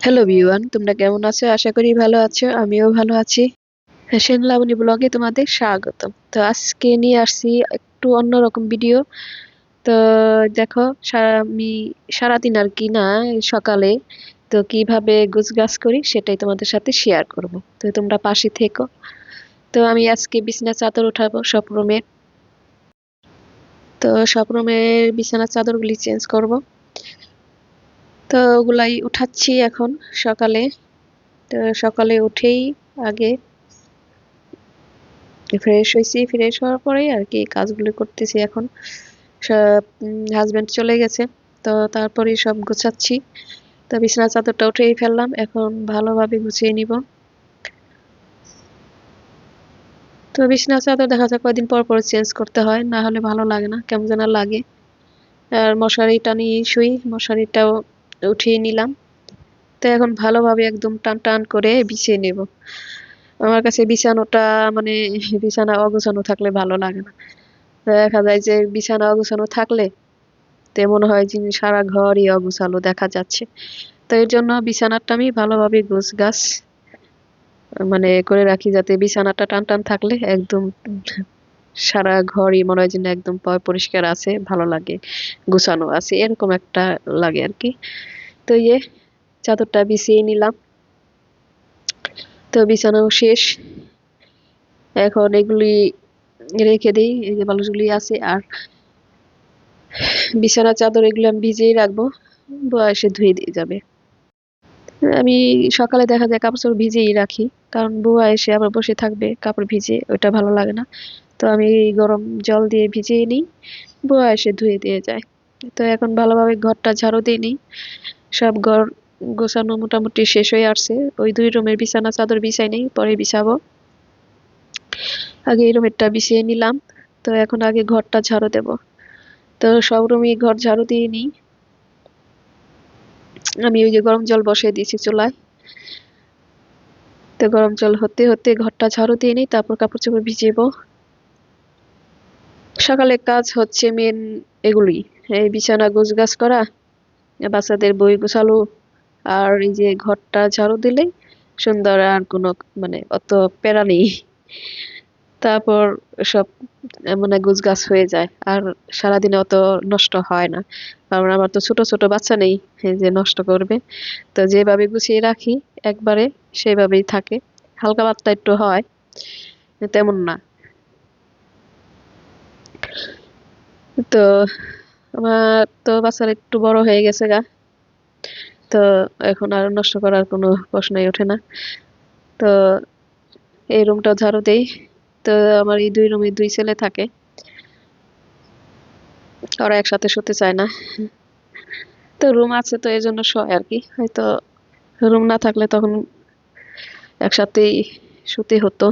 Hello ভিউয়ান তোমরা কেমন আছো? আশা করি ভালো আছো। আমিও ভালো আছি। ফ্যাশন লাবণী ব্লগে তোমাদের স্বাগতম। তো আজকে নিয়ে আসছি একটু অন্যরকম ভিডিও তো দেখো আমি সারাদিন আর কি না, সকালে তো কীভাবে গাছ করি সেটাই তোমাদের সাথে শেয়ার করব। তো তোমরা পাশে থেকো। তো আমি আজকে বিছানা চাদর উঠাবো সব রুমের তো সব রুমের বিছানা চাদরগুলি চেঞ্জ করব। তো ওগুলাই উঠাচ্ছি এখন সকালে। তো সকালে উঠেই আগে ফ্রেশ হয়েছি ফ্রেশ হওয়ার পরেই আর কি কাজগুলো করতেছি এখন। হাজব্যান্ড চলে গেছে, তো তারপরেই সব গোছাচ্ছি। তো বিছানা চাদরটা উঠেই ফেললাম, এখন ভালোভাবে গুছিয়ে নিব। তো বিছানা চাদর দেখা যায় কয়দিন পর পর চেঞ্জ করতে হয়, না হলে ভালো লাগে না, কেমন যেন লাগে। আর মশারিটা নিয়ে শুই, মশারিটাও উঠিয়ে নিলাম। তো এখন ভালোভাবে একদম টান টান করে বিছিয়ে নেব। আমার কাছে বিছানোটা মানে বিছানা অগোছানো থাকলে ভালো লাগে না। দেখা যায় যে বিছানা অগোছানো থাকলে তে মনে হয় যে সারা ঘরই অগোছালো দেখা যাচ্ছে। তো এর জন্য বিছানাটা আমি ভালোভাবে গোছ গাছ মানে করে রাখি যাতে বিছানাটা টান টান থাকলে একদম সারা ঘরই মনে হয় যেন একদম পরিষ্কার আছে, ভালো লাগে, গুছানো আছে, এরকম একটা লাগে আর কি তো ইয়ে চাদরটা বিছিয়ে নিলাম। তো বিছানাও শেষ। এখন এগুলি রেখে দিই, এই যে বালুসগুলি আছে, আর বিছানা চাদর এগুলো আমি ভিজিয়েই রাখব, বয়সে ধুয়ে দিয়ে যাবে। আমি সকালে দেখা যায় কাপড় ভিজেই রাখি, কারণ বুয়া এসে আবার বসে থাকবে, কাপড় ভিজে ওইটা ভালো লাগে না। তো আমি গরম জল দিয়ে ভিজিয়ে নিই, বুয়া এসে ধুয়ে দিয়ে যায়। তো এখন ভালোভাবে ঘরটা ঝাড়ু দিয়ে নিই। সব ঘর গোছানো মোটামুটি শেষ হয়ে আসছে। ওই দুই রুমের বিছানা, চাদর বিছাই নেই, পরে বিছাবো। আগে এই রুমেরটা বিছিয়ে নিলাম। তো এখন আগে ঘরটা ঝাড়ু দেব। তো সব রুমই ঘর ঝাড়ু দিয়ে নিই। আমি ওই যে গরম জল বসিয়ে দিয়েছি চুলায়। তো গরম জল হতে হতে ঘরটা ঝাড়ু দিয়ে নিই, তারপর কাপড় চোপড় ভিজিয়ে সকালে কাজ হচ্ছে মেন এগুলি এই বিছানা গোছ গাছ করা, বাচ্চাদের বই গোছালো, আর এই যে ঘরটা ঝাড়ু দিলেই সুন্দর আর কোনো মানে অত প্যারা নেই। তারপর সব মানে গুছগাছ হয়ে যায়, আর সারাদিনে অত নষ্ট হয় না। কারণ আমার তো ছোট ছোট বাচ্চা নেই যে নষ্ট করবে। তো যেভাবে গুছিয়ে রাখি, একবারে সেভাবেই থাকে। হালকা পাতলা একটু হয়, তেমন না। তো আমার তো বাচ্চারা একটু বড় হয়ে গেছে গা। তো এখন আর নষ্ট করার কোনো প্রশ্নই ওঠে না। তো এই রুমটা ঝাড়ু দেই। তো আমার এই দুই রুমে দুই ছেলে থাকে। ওরা একসাথে শুতে চায় না। তো রুম আছে তো এই জন্য শয় আর কি। হয়তো রুম না থাকলে তখন একসাথেই শুতে হতো।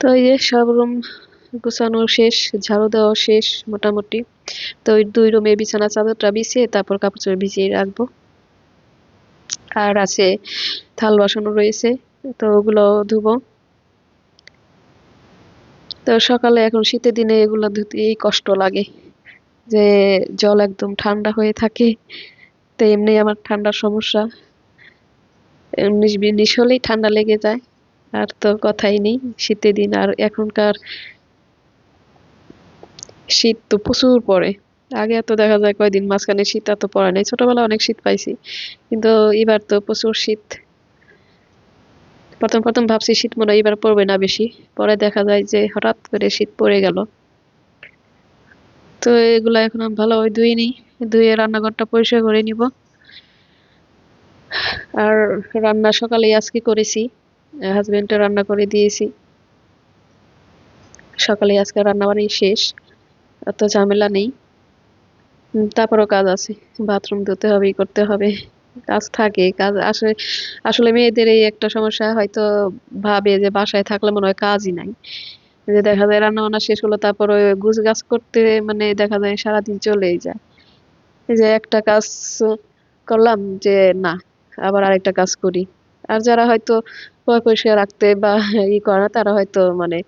তো এই যে সব রুম গুছানো শেষ, ঝাড়ু দেওয়া শেষ মোটামুটি। তো ওই দুই রুমে বিছানা চাদরটা বিছিয়ে তারপর কাপড় চোপড় ভিজিয়ে রাখব। আর আছে থাল বাসনও রয়েছে, তো ওগুলো ধুবো। তো সকালে এখন শীতের দিনে এগুলো ধুতেই কষ্ট লাগে, যে জল একদম ঠান্ডা হয়ে থাকে, তো এমনি আমার ঠান্ডার সমস্যা। উনিশ বিশ হলেই ঠান্ডা লেগে যায়, আর তো কথাই নেই, শীতের দিন আর এখনকার শীত তো প্রচুর পড়ে। আগে এত দেখা যায় কয়দিন মাঝখানে শীত এত পড়ে নাই। ছোটবেলা অনেক শীত পাইছি। কিন্তু এবার তো প্রচুর শীত। প্রথম প্রথম ভাবছি শীত মনে এবার পড়বে না বেশি। পরে দেখা যায় যে হঠাৎ করে শীত পড়ে গেল। তো এগুলো এখন আমি ভালোভাবে ধুয়ে নিই। ধুয়ে রান্নাঘরটা পরিষ্কার করে নিব। আর রান্না সকালে আজকে করেছি। হাজবেন্ডে রান্না করে দিয়েছি। সকালে আজকে রান্না বাড়ি শেষ। অত ঝামেলা নেই। তারপরও কাজ আছে। বাথরুম ধুতে হবে করতে হবে। কাজ থাকে, কাজ আসলে আসলে মেয়েদের এই একটা সমস্যা, হয়তো ভাবে যে বাসায় থাকলে মনে হয় কাজই নাই। যে দেখা যায় রান্না বান্না শেষ হলো তারপর গুছ গাছ করতে মানে দেখা যায় সারাদিন চলেই যায়। এই যে একটা কাজ করলাম যে না, আবার আরেকটা কাজ করি। আর যারা হয়তো পরিষ্কার রাখতে বা ই করে না, তারা হয়তো মানে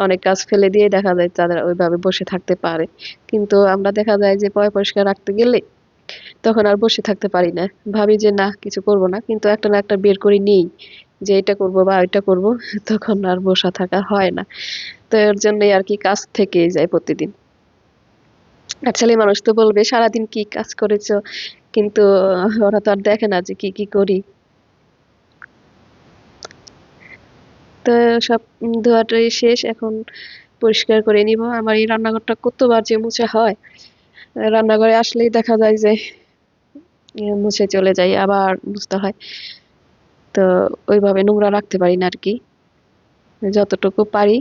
অনেক কাজ ফেলে দিয়ে দেখা যায় তারা ওইভাবে বসে থাকতে পারে। কিন্তু আমরা দেখা যায় যে পয় পরিষ্কার রাখতে গেলে তখন আর বসে থাকতে পারি না। ভাবি যে না, কিছু করব না। কিন্তু একটা না একটা বের করে নিই যে এটা করব বা ওইটা করব, তখন আর বসা থাকা হয় না। তো এর জন্যই আর কি কাজ থেকে যায় প্রতিদিন। অ্যাকচুয়ালি মানুষ তো বলবে, সারাদিন কি কাজ করেছ? কিন্তু ওরা তো আর দেখে না যে কি কি করি। তো সব ধোয়াটাই শেষ, এখন পরিষ্কার করে নিব। আমার এই রান্নাঘরটা কতবার যে মুছে হয়, রান্নাঘরে আসলেই দেখা যায় যে মুছে চলে যাই আবার মুছতে হয়। তো ওইভাবে নোংরা রাখতে পারি না আর কি যতটুকু পারি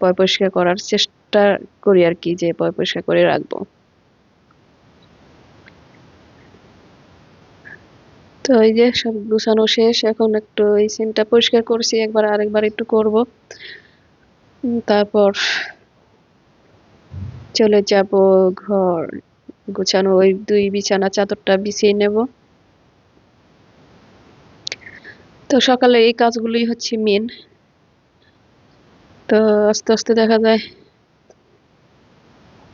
পয় পরিষ্কার করার চেষ্টা করি আর কি যে পয় পরিষ্কার করে রাখব। তো এই যে সব গুছানো শেষ, এখন একটু এই সিনটা পরিষ্কার করছি, একবার আরেকবার একটু করব। তারপর চলে যাব ঘর, গুছানো ওই দুই বিছানা চাদরটা বিছিয়ে নেব। তো সকালে এই কাজগুলোই হচ্ছে মেন তো আস্তে আস্তে দেখা যায়,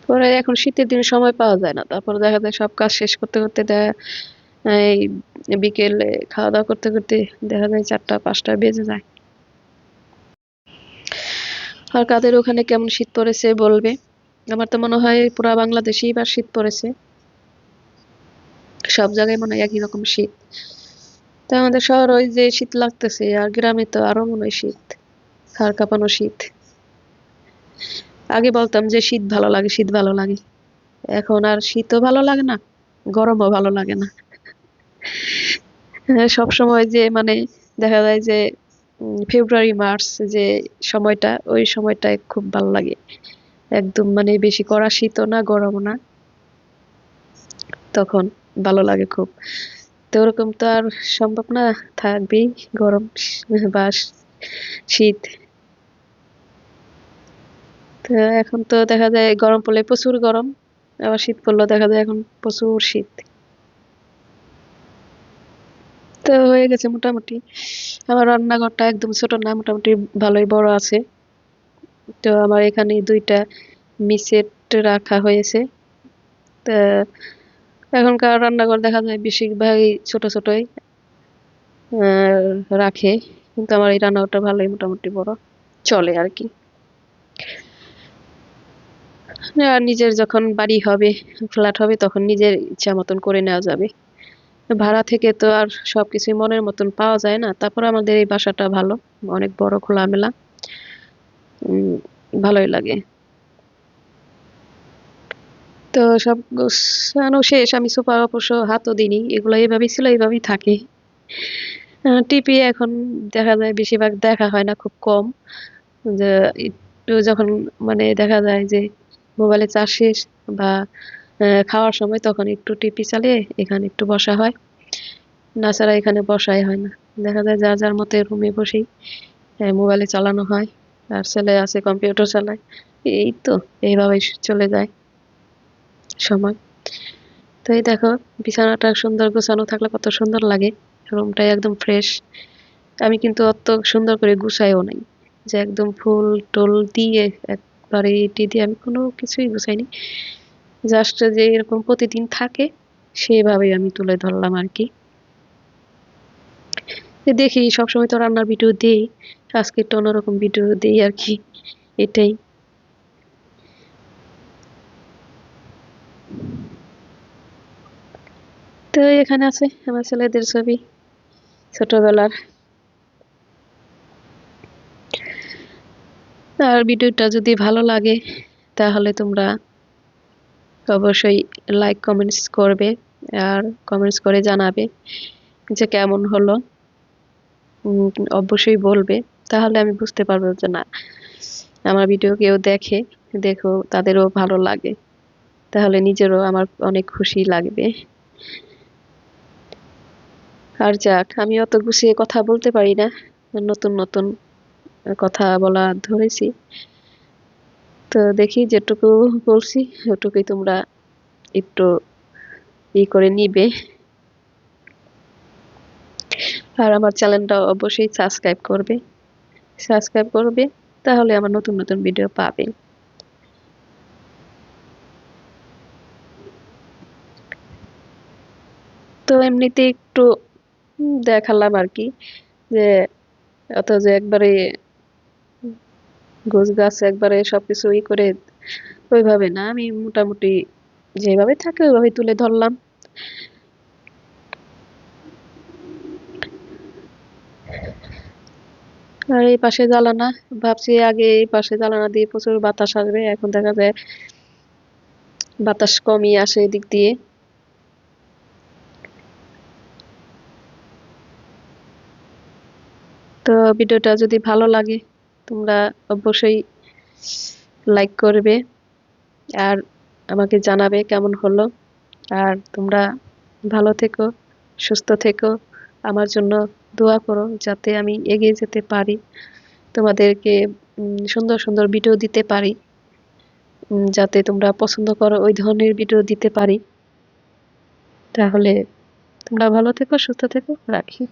পরে এখন শীতের দিনে সময় পাওয়া যায় না, তারপর দেখা যায় সব কাজ শেষ করতে করতে দেখা এই বিকেলে খাওয়া দাওয়া করতে করতে দেখা যায় চারটা, পাঁচটা বেজে যায়। আর কাদের ওখানে কেমন শীত পড়েছে বলবে? আমার তো মনে হয় পুরা বাংলাদেশে এবার শীত পড়েছে। সব জায়গায় মনে হয় একই রকম শীত। তো আমাদের শহর ওই যে শীত লাগতেছে, আর গ্রামে তো আরও মনে হয় শীত, হাড় কাঁপানো শীত। আগে বলতাম যে শীত ভালো লাগে, শীত ভালো লাগে। এখন আর শীতও ভালো লাগে না, গরমও ভালো লাগে না। সব সময় যে মানে দেখা যায় যে ফেব্রুয়ারি মার্চ যে সময়টা, ওই সময়টায় খুব ভালো লাগে। একদম মানে বেশি কড়া শীতও না গরমও না। তখন ভালো লাগে খুব। তো ওরকম তো আর সম্ভব না, থাকবেই গরম বা শীত। তো এখন তো দেখা যায় গরম পড়লে প্রচুর গরম, আবার শীত পড়লেও দেখা যায় এখন প্রচুর শীত। তো হয়ে গেছে মোটামুটি। আমার রান্নাঘরটা একদম ছোট না, মোটামুটি ভালোই বড় আছে। তো আমার এখানে দুইটা মিসেট রাখা হয়েছে। তা এখনকার রান্নাঘর দেখা যায় বেশিরভাগই ছোট ছোটই রাখে। কিন্তু আমার এই রান্নাঘরটা ভালোই মোটামুটি বড়, চলে আর কি। নিজের যখন বাড়ি হবে, ফ্ল্যাট হবে, তখন নিজের ইচ্ছা মতন করে নেওয়া যাবে। ভাড়া থেকে তো আর সবকিছুই মনের মতন পাওয়া যায় না। তারপর আমাদের এই বাসাটা ভালো, অনেক বড় খোলামেলা। ভালোই লাগে। তো সব গোছানো শেষ, আমি সোফা অবশ্য হাতও দিইনি। এগুলো এইভাবেই ছিল, এইভাবেই থাকে। টিপি এখন দেখা যায় বেশিরভাগ দেখা হয় না, খুব কম। যে, একটু যখন মানে দেখা যায় যে, মোবাইলে চার্জ শেষ বা খাওয়ার সময় তখন একটু টিপি চালিয়ে এখানে একটু বসা হয়। না ছাড়া এখানে বসাই হয় না। দেখা যায় যার যার মতো রুমে বসেই মোবাইলে চালানো হয়। আর ছেলে আছে কম্পিউটার চালায়। এই তো, এইভাবেই চলে যায় সময়। তো এই দেখো, বিছানাটা সুন্দর গোছানো থাকলে কত সুন্দর লাগে। রুমটাই একদম ফ্রেশ আমি কিন্তু অত সুন্দর করে গুছাইও নাই। যে একদম ফুল টুল দিয়ে একবারে এটি দিয়ে আমি কোনো কিছুই গুছাইনি। জাস্ট যে এরকম প্রতিদিন থাকে, সেভাবেই আমি তুলে ধরলাম আর কি। দেখি সবসময় তো রান্নার ভিডিও দিই, আজকে একটু অন্যরকম ভিডিও দিই আর কি, এটাই। তো এখানে আছে আমার ছেলেদের ছবি, ছোটবেলার। আর ভিডিওটা যদি ভালো লাগে, তাহলে তোমরা অবশ্যই লাইক কমেন্টস করবে আর কমেন্টস করে জানাবে যে কেমন হলো। অবশ্যই বলবে। তাহলে আমি বুঝতে পারব যে না, আমার ভিডিও কেউ দেখে, দেখো, তাদেরও ভালো লাগে। তাহলে নিজেরও আমার অনেক খুশি লাগবে। আর যাক, আমি অত গুছিয়ে কথা বলতে পারি না। নতুন নতুন কথা বলা ধরেছি। তো দেখি যেটুকু বলছি, ওটুকুই তোমরা একটু ই করে নিবে। আর আমার চ্যানেলটা অবশ্যই সাবস্ক্রাইব করবে। সাবস্ক্রাইব করবে, তাহলে আমার নতুন নতুন ভিডিও পাবে। তো এমনিতে একটু দেখালাম আর কি, যে অত যে একবারে গোছ গাছ একবারে সবকিছু ই করে ওইভাবে না, আমি মোটামুটি যেভাবে থাকে ওইভাবে তুলে ধরলাম। আর এই পাশে জ্বালানা, ভাবছি আগে এই পাশে জ্বালানা দিয়ে প্রচুর বাতাস আসবে, এখন দেখা যায় বাতাস কমই আসে এদিক দিয়ে। তো ভিডিওটা যদি ভালো লাগে তোমরা অবশ্যই লাইক করবে আর আমাকে জানাবে কেমন হলো। আর তোমরা ভালো থেকো, সুস্থ থেকো। আমার জন্য দোয়া করো যাতে আমি এগিয়ে যেতে পারি, তোমাদেরকে সুন্দর সুন্দর ভিডিও দিতে পারি যাতে তোমরা পছন্দ করো ওই ধরনের ভিডিও দিতে পারি। তাহলে তোমরা ভালো থেকো, সুস্থ থেকো, রাখি।